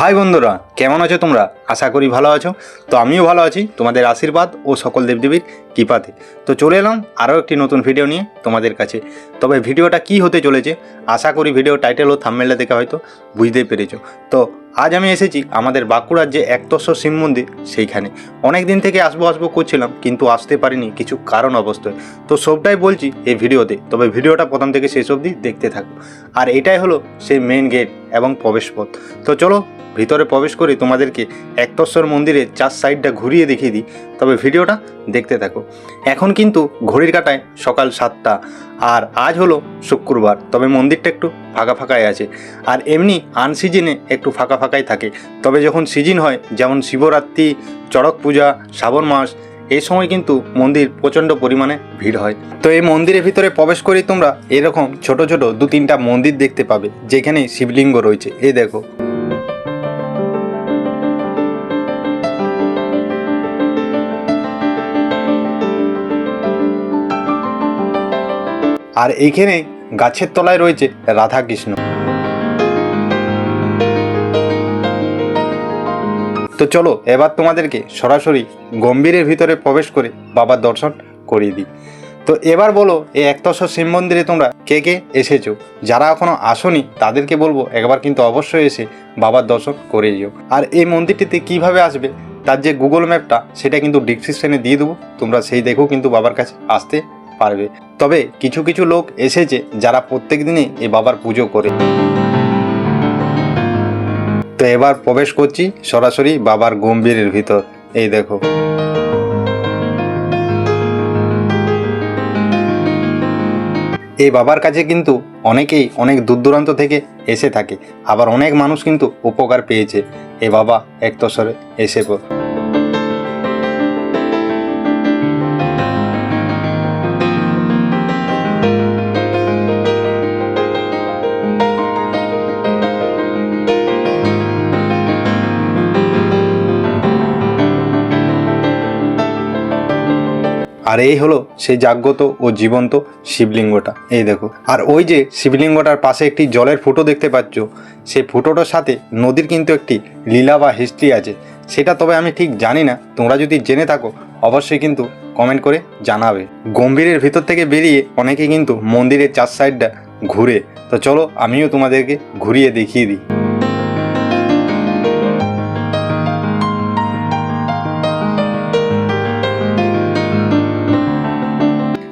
High বন্ধুরা, কেমন আছো তোমরা? আশা করি ভালো আছো। তো আমিও ভালো আছি, তোমাদের আশীর্বাদ ও সকল দেবদেবীর কৃপাতে। তো চলে এলাম আরও একটি নতুন ভিডিও নিয়ে তোমাদের কাছে। তবে ভিডিওটা কি হতে চলেছে, আশা করি ভিডিও টাইটেল ও থাম্মেলটা দেখে হয়তো বুঝতেই পেরেছ। তো আজ আমি এসেছি আমাদের বাঁকুড়ার যে একতস্ব শিব মন্দির সেইখানে। অনেক দিন থেকে আসব আসব করছিলাম, কিন্তু আসতে পারিনি কিছু কারণ অবস্থায়। তো সবটাই বলছি এই ভিডিওতে, তবে ভিডিওটা প্রথম থেকে শেষ অবধি দেখতে থাকো। আর এটাই হলো সেই মেন গেট এবং প্রবেশপথ। তো চলো, ভিতরে প্রবেশ করে, তোমাদেরকে একতস্বর মন্দিরের চার সাইডটা ঘুরিয়ে দেখিয়ে দিই। তবে ভিডিওটা দেখতে থাকো। এখন কিন্তু ঘড়ির কাটায় সকাল সাতটা, আর আজ হলো শুক্রবার, তবে মন্দিরটা একটু ফাঁকা ফাঁকাই আছে। আর এমনি আনসিজনে একটু ফাঁকা ফাঁকাই থাকে। তবে যখন সিজন হয়, যেমন শিবরাত্রি, চড়ক পূজা, শ্রাবণ মাস, এই সময় কিন্তু মন্দির প্রচণ্ড পরিমাণে ভিড় হয়। তো এই মন্দিরের ভিতরে প্রবেশ করেই তোমরা এরকম ছোট ছোট দু তিনটা মন্দির দেখতে পাবে, যেখানে শিবলিঙ্গ রয়েছে। এই দেখো। আর এইখানে গাছের তলায় রয়েছে রাধাকৃষ্ণ। তো চলো, এবার তোমাদেরকে সরাসরি গম্ভীরের ভিতরে প্রবেশ করে বাবার দর্শন করিয়ে দিই। তো এবার বলো, এই একতশ শিব মন্দিরে তোমরা কে কে এসেছ? যারা এখনও আসোনি, তাদেরকে বলব, একবার কিন্তু অবশ্যই এসে বাবার দর্শন করে যেও আর এই মন্দিরটিতে কীভাবে আসবে, তার যে গুগল ম্যাপটা, সেটা কিন্তু ডিসক্রিপশনে দিয়ে দেবো। তোমরা সেই দেখেও কিন্তু বাবার কাছে আসতে পারবে। তবে কিছু কিছু লোক এসেছে, যারা প্রত্যেক দিনে এই বাবার পুজো করে। তো এবার প্রবেশ করছি সরাসরি বাবার গম্ভীরের ভিতর। এই দেখো। এই বাবার কাছে কিন্তু অনেকেই অনেক দূর দূরান্ত থেকে এসে থাকে। আবার অনেক মানুষ কিন্তু উপকার পেয়েছে। এ বাবা, এক একতসরে এসে পর আর এই হলো সেই জাগ্রত ও জীবন্ত শিবলিঙ্গটা। এই দেখো। আর ওই যে শিবলিঙ্গটার পাশে একটি জলের ফুটো দেখতে পাচ্ছ, সেই ফুটোটার সাথে নদীর কিন্তু একটি লীলা বা হিস্ট্রি আছে। সেটা তবে আমি ঠিক জানি না। তোমরা যদি জেনে থাকো, অবশ্যই কিন্তু কমেন্ট করে জানাবে। গম্ভীরের ভিতর থেকে বেরিয়ে অনেকে কিন্তু মন্দিরের চার সাইডটা ঘুরে। তো চলো আমিও তোমাদেরকে ঘুরিয়ে দেখিয়ে দিই।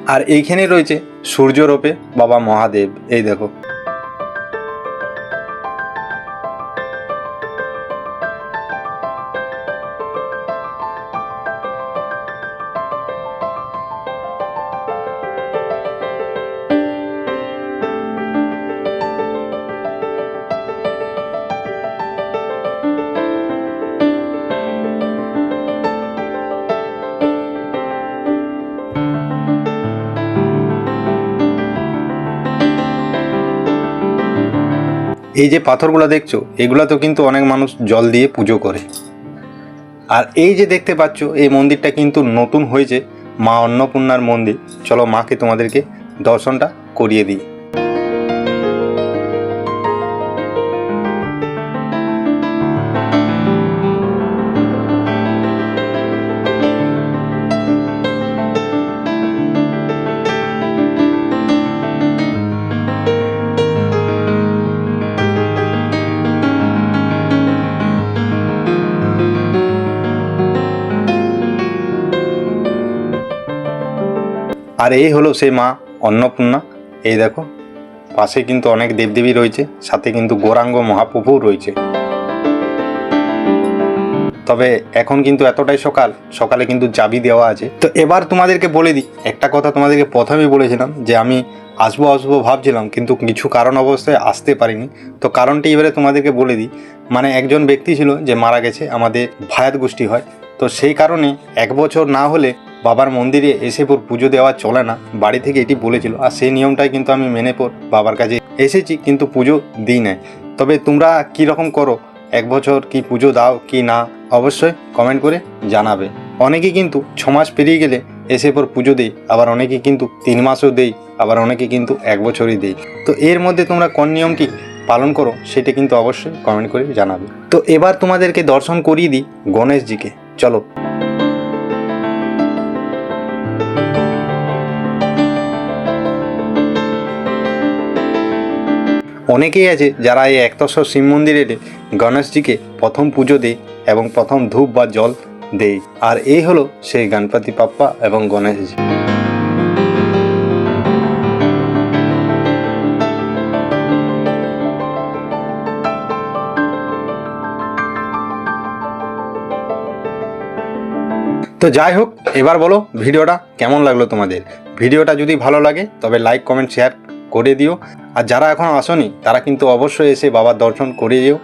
আর এইখানে রয়েছে সূর্যরূপে বাবা মহাদেব। এই দেখো। এই যে পাথরগুলো দেখছ এগুলোতেও কিন্তু অনেক মানুষ জল দিয়ে পুজো করে। আর এই যে দেখতে পাচ্ছ, এই মন্দিরটা কিন্তু নতুন হয়েছে মা অন্নপূর্ণার মন্দির। চলো মাকে তোমাদেরকে দর্শনটা করিয়ে দিই। আর এই হলো সেই মা অন্নপূর্ণা। এই দেখো, পাশে কিন্তু অনেক দেবদেবী রয়েছে, সাথে কিন্তু গৌরাঙ্গ মহাপ্রভুও রয়েছে। তবে এখন কিন্তু এতটাই সকাল, সকালে কিন্তু চাবি দেওয়া আছে। তো এবার তোমাদেরকে বলে দিই, একটা কথা তোমাদেরকে প্রথমেই বলেছিলাম যে আমি আসব আসব ভাবছিলাম, কিন্তু কিছু কারণ অবস্থায় আসতে পারিনি। তো কারণটি এবারে তোমাদেরকে বলে দিই মানে একজন ব্যক্তি ছিল যে মারা গেছে, আমাদের ভায়াত গোষ্ঠী হয়। তো সেই কারণে এক বছর না হলে বাবার মন্দিরে এসে পর পুজো দেওয়া চলে না। বাড়ি থেকে এটি বলেছিল, আর সেই নিয়মটাই কিন্তু আমি মেনে পর বাবার কাছে এসেছি, কিন্তু পুজো দিই নাই। তবে তোমরা কী রকম করো? এক বছর কি পুজো দাও কি না? অবশ্যই কমেন্ট করে জানাবে। অনেকে কিন্তু ছ মাস পেরিয়ে গেলে এসে পর পুজো দেই, আবার অনেকে কিন্তু তিন মাসও দেই, আবার অনেকে কিন্তু এক বছরই দেই। তো এর মধ্যে তোমরা কোন নিয়মটি পালন করো সেটা কিন্তু অবশ্যই কমেন্ট করে জানাবে। তো এবার তোমাদেরকে দর্শন করিয়ে দিই গণেশজিকে। চলো। অনেকেই আছে যারা এই একতস্ব শিব মন্দিরে গণেশজিকে প্রথম পুজো দেয় এবং প্রথম ধূপ বা জল দেয়। আর এই হলো সেই গণপতি পাপ্পা এবং গণেশজি। তো যাই হোক, এবার বলো ভিডিওটা কেমন লাগল তোমাদের? ভিডিওটা যদি ভালো লাগে, তবে লাইক কমেন্ট শেয়ার করে দিও। আর যারা এখনও আসনি, তারা কিন্তু অবশ্যই এসে বাবার দর্শন করে যেও।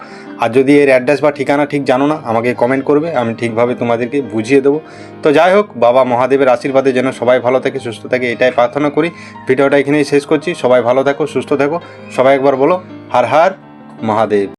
আর যদি এর অ্যাড্রেস বা ঠিকানা ঠিক জানো না, আমাকে কমেন্ট করবে, আমি ঠিকভাবে তোমাদেরকে বুঝিয়ে দেবো। তো যাই হোক, বাবা মহাদেবের আশীর্বাদে যেন সবাই ভালো থাকে, সুস্থ থাকে, এটাই প্রার্থনা করি। ভিডিওটা এখানেই শেষ করছি, সবাই ভালো থাকো, সুস্থ থাকো। সবাই একবার বলো, হার হার মহাদেব।